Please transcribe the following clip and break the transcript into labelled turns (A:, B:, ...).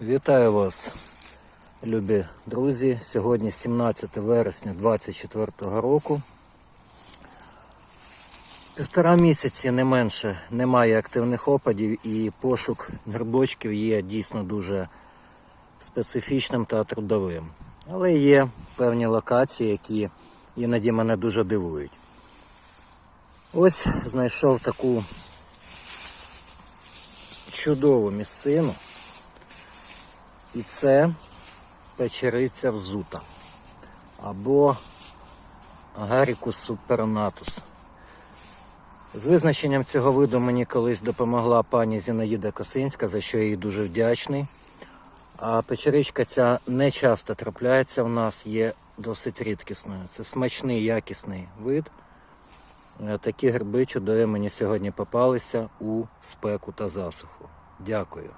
A: Вітаю вас, любі друзі. Сьогодні 17 вересня 2024 року. Півтора місяці не менше немає активних опадів і пошук грибочків є дійсно дуже специфічним та трудовим. Але є певні локації, які іноді мене дуже дивують. Ось знайшов таку чудову місцину. І це печериця взута або Гарікус супернатус. З визначенням цього виду мені колись допомогла пані Зінаїда Косинська, за що я їй дуже вдячний. А печеричка ця не часто трапляється в нас, є досить рідкісною. Це смачний, якісний вид. Е, Такі гриби чудові мені сьогодні попалися у спеку та засуху. Дякую.